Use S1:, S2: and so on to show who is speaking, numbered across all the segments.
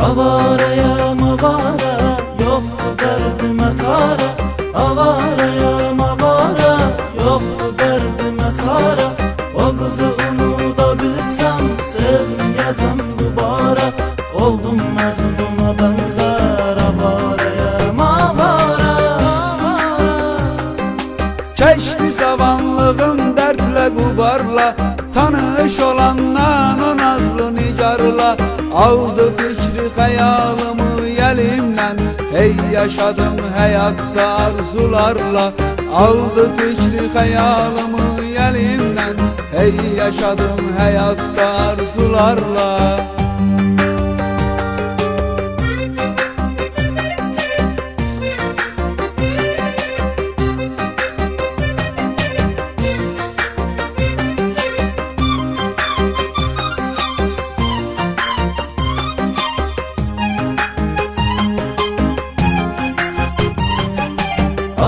S1: Avaraya mavara yok derdime tara. Avaraya
S2: Keçti zavanlığım dertle gubarla. Tanış olandan o nazlı nigarla. Aldı fikri hayalımı elimden Hey yaşadım hayatta arzularla. Aldı fikri hayalımı elimden Hey yaşadım hayatta arzularla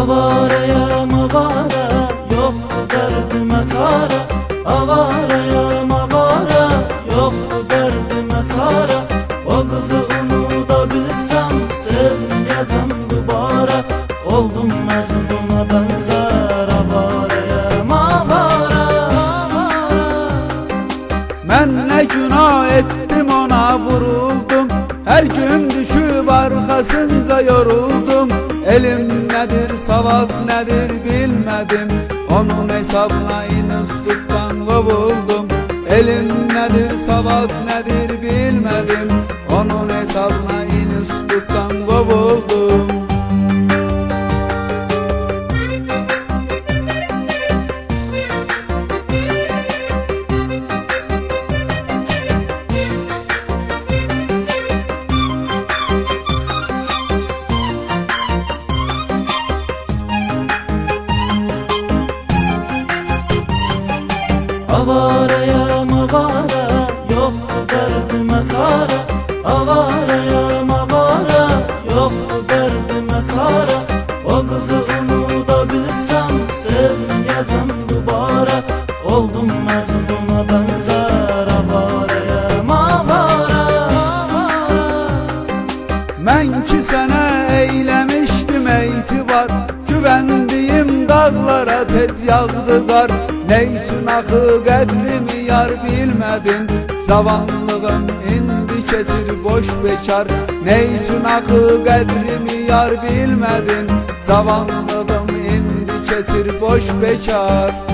S1: Avaraya mavara yok derdime tara. Avaraya mavara yok derdime tara. O kızı unutabilsem sevmeyeceğim dubara Oldum Mecnun'a benzer avaraya mavara.
S2: Ben ne günah ettim ona vuruldum. Her gün düşüp arkasınca yoruldum Elim nedir savat nedir bilmedim. Onun hesabına inustuktan kovuldum. Elim nedir savat nedir bilmedim. Onun hesabına
S1: Avaraya mavara yok derdime tara. Avaraya mavara yok derdime tara
S2: tez yağdı kar Neysun akı kadrimi yar bilmedin Zavanlığım indi keçir boş bekar. Neysun akı kadrimi yar bilmedin Zavanlığım indi keçir boş bekar